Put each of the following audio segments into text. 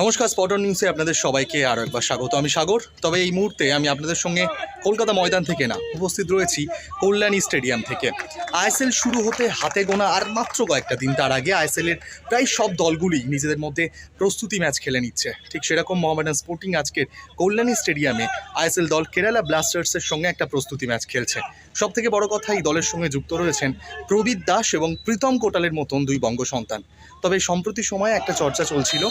নমস্কার স্পটন নিউজে আপনাদের সবাইকে আরও একবার স্বাগত। আমি সাগর, তবে এই মুহূর্তে আমি আপনাদের সঙ্গে কলকাতা ময়দান থেকে না, উপস্থিত রয়েছি কল্যাণী স্টেডিয়াম থেকে। আইএসএল শুরু হতে হাতে গোনা আর মাত্র কয়েকটা দিন তার আগে আইএসএলের প্রায় সব দলগুলি নিজেদের মধ্যে প্রস্তুতি ম্যাচ খেলে নিচ্ছে। ঠিক সেরকম মোহামেডান স্পোর্টিং আজকের কল্যাণী স্টেডিয়ামে আইএসএল দল কেরালা ব্লাস্টার্সের সঙ্গে একটা প্রস্তুতি ম্যাচ খেলছে। সব থেকে বড় কথা, এই দলের সঙ্গে যুক্ত রয়েছেন প্রবীর দাস এবং প্রীতম কোটালের মতন দুই বঙ্গ সন্তান। তবে সম্প্রতি সময়ে একটা চর্চা চলছিল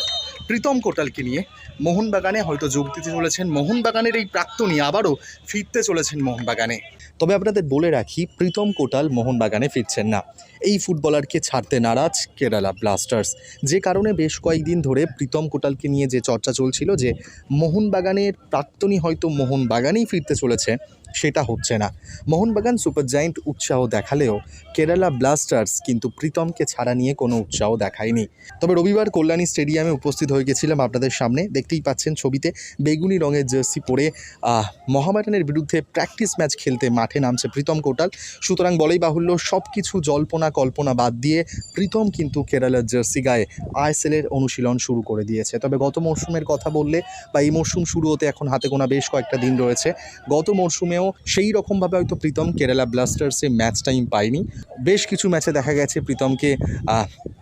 প্রীতম কোটালকে নিয়ে মোহনবাগানে হয়তো যোগ দিতে চলেছেন। মোহনবাগানের এই প্রাক্তনী আবারও ফিরতে চলেছেন মোহনবাগানে। তবে আপনাদের বলে রাখি, প্রীতম কোটাল মোহনবাগানে ফিরছেন না। এই ফুটবলারকে ছাড়তে নারাজ কেরালা ব্লাস্টার্স। যে কারণে বেশ কয়েকদিন ধরে প্রীতম কোটালকে নিয়ে যে চর্চা চলছিল যে, মোহনবাগানের প্রাক্তনী হয়তো মোহনবাগানেই ফিরতে চলেছে সেটা হচ্ছে না। মোহনবাগান সুপার জায়েন্ট উৎসাহ দেখালেও কেরালা ব্লাস্টার্স কিন্তু প্রীতমকে ছাড়া নিয়ে কোনো উৎসাহ দেখায়নি। তবে রবিবার কল্যাণী স্টেডিয়ামে উপস্থিত হয়ে গেছিলাম আপনাদের সামনে। দেখতেই পাচ্ছেন ছবিতে বেগুনি রঙের জার্সি পরে আহ, মোহামেডানের বিরুদ্ধে প্র্যাকটিস ম্যাচ খেলতে মাঠে নামছে প্রীতম কোটাল। সুতরাং বলেই বাহুল্য সব কিছু জল্পনা কল্পনা বাদ দিয়ে প্রীতম কিন্তু কেরালার জার্সি গায়ে আইএসএলের অনুশীলন শুরু করে দিয়েছে। তবে গত মরশুমের কথা বললে বা এই মরশুম শুরু হতে এখন হাতে গোনা বেশ কয়েকটা দিন রয়েছে। গত মরশুমেও সেখানেও সেই রকমভাবে হয়তো প্রীতম কেরালা ব্লাস্টার্সে ম্যাচ টাইম পায়নি। বেশ কিছু ম্যাচে দেখা গেছে প্রীতমকে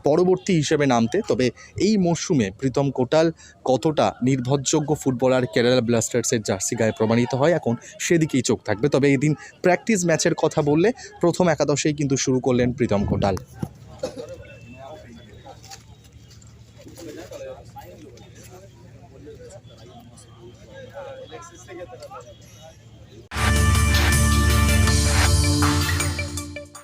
পরবর্তী হিসেবে নামতে। তবে এই মরশুমে প্রীতম কোটাল কতটা নির্ভরযোগ্য ফুটবলার কেরালা ব্লাস্টার্সের জার্সি গায়ে প্রমাণিত হয়, এখন সেদিকেই চোখ থাকবে। তবে এদিন প্র্যাকটিস ম্যাচের কথা বললে প্রথম একাদশেই কিন্তু শুরু করলেন প্রীতম কোটাল।